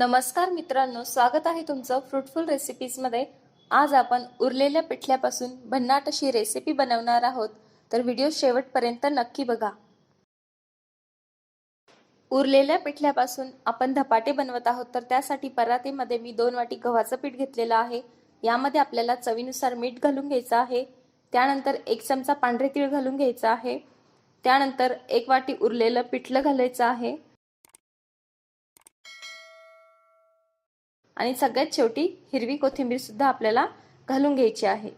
नमस्कार मित्रांनो स्वागत आहे तुमचं फ्रुटफुल रेसिपीजमध्ये आज आपण उरलेल्या पिठल्यापासून भन्नाट अशी रेसिपी बनवणार आहोत. तर व्हिडिओ शेवटपर्यंत नक्की बघा. उरलेल्या पिठल्यापासून आपण धपाटे बनवत आहोत तर त्यासाठी परातीमध्ये मी दोन वाटी गव्हाचं पीठ घेतलेलं आहे. यामध्ये आपल्याला चवीनुसार मीठ घालून घ्यायचं आहे. त्यानंतर एक चमचा पांढरे तीळ घालून घ्यायचा आहे. त्यानंतर एक वाटी उरलेलं पिठलं घालायचं आहे. आणि सगळ्यात शेवटी हिरवी कोथिंबीर सुद्धा आपल्याला घालून घ्यायची आहे.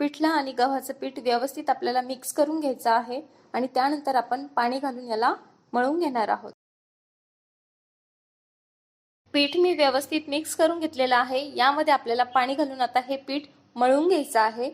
पिठला आणि गव्हाचं पीठ व्यवस्थित आपल्याला मिक्स करून घ्यायचं आहे आणि त्यानंतर आपण पाणी घालून याला मळून घेणार आहोत. पीठ मी व्यवस्थित मिक्स करून घेतलेलं आहे. यामध्ये आपल्याला पाणी घालून आता हे पीठ मळून घ्यायचं आहे.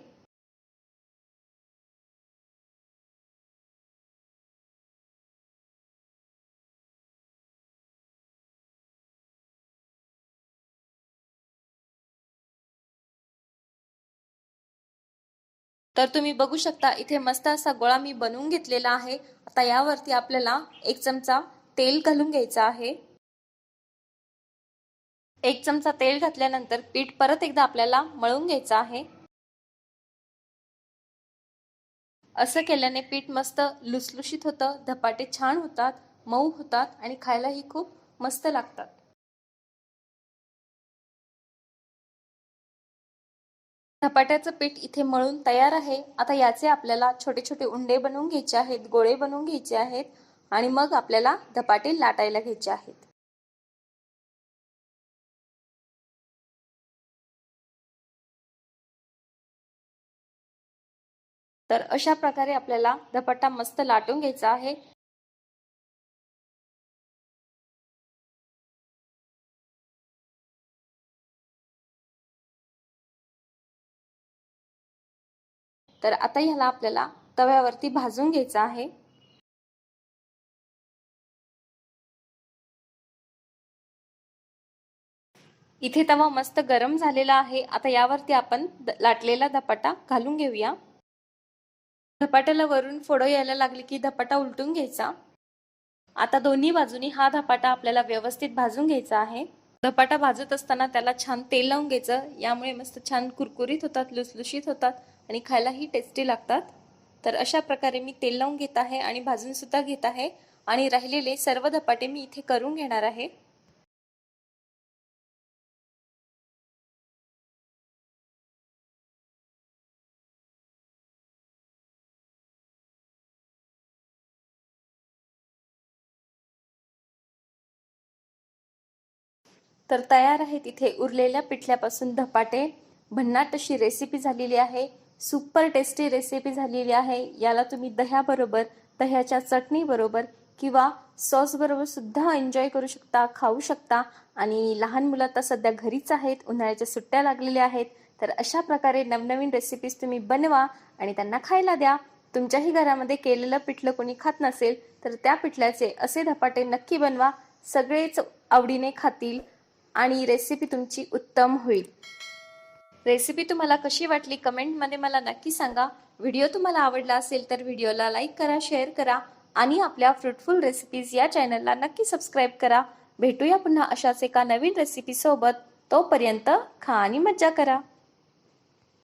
तर तुम्ही बघू शकता इथे मस्त असा गोळा मी बनवून घेतलेला आहे. आता यावरती आपल्याला एक चमचा तेल घालून घ्यायचं आहे. एक चमचा तेल घातल्यानंतर पीठ परत एकदा आपल्याला मळून घ्यायचं आहे. असं केल्याने पीठ मस्त लुसलुशीत होतं धपाटे छान होतात मऊ होतात आणि खायलाही खूप मस्त लागतात. धपाट्याचं पीठ इथे मळून तयार आहे. आता याचे आपल्याला छोटे छोटे उंडे बनवून घ्यायचे आहेत गोळे बनवून घ्यायचे आहेत आणि मग आपल्याला धपाटे लाटायला घ्यायचे आहेत. तर अशा प्रकारे आपल्याला धपाटा मस्त लाटून घ्यायचा आहे. तर आता ह्याला आपल्याला तव्यावरती भाजून घ्यायचं आहे. इथे तवा मस्त गरम झालेला आहे. आता यावरती आपण लाटलेला धपाटा घालून घेऊया. धपाट्याला वरून फोडं यायला लागली की धपाटा उलटून घ्यायचा. आता दोन्ही बाजूनी हा धपाटा आपल्याला व्यवस्थित भाजून घ्यायचा आहे. धपाटा भाजत असताना त्याला छान तेल लावून घ्यायचं. यामुळे मस्त छान कुरकुरीत होतात लुसलुशीत होतात आणि खायलाही टेस्टी लागतात. तर अशा प्रकारे मी तेल लावून घेत आहे आणि भाजून सुद्धा घेत आहे. आणि राहिलेले सर्व धपाटे मी इथे करून घेणार आहे. तर तयार आहे तिथे उरलेल्या पिठल्यापासून धपाटे. भन्नाट अशी रेसिपी झालेली आहे. सुपर टेस्टी रेसिपी झालेली आहे. याला तुम्ही दह्याबरोबर दह्याच्या चटणीबरोबर किंवा सॉसबरोबर सुद्धा एन्जॉय करू शकता खाऊ शकता. आणि लहान मुलं तर सध्या घरीच आहेत उन्हाळ्याच्या सुट्ट्या लागलेल्या आहेत. तर अशा प्रकारे नवनवीन रेसिपीज तुम्ही बनवा आणि त्यांना खायला द्या. तुमच्याही घरामध्ये केलेलं पिठलं कोणी खात नसेल तर त्या पिठल्याचे असे धपाटे नक्की बनवा. सगळेच आवडीने खातील. आणि रेसिपी तुमची उत्तम होईल. रेसिपी तुम्हाला कशी वाटली कमेंटमध्ये मला नक्की सांगा. व्हिडिओ तुम्हाला आवडला असेल तर व्हिडिओला लाईक करा शेअर करा आणि आपल्या फ्रुटफुल रेसिपीज या चॅनलला नक्की सबस्क्राईब करा. भेटूया पुन्हा अशाच एका नवीन रेसिपीसोबत तोपर्यंत खा आणि मज्जा करा.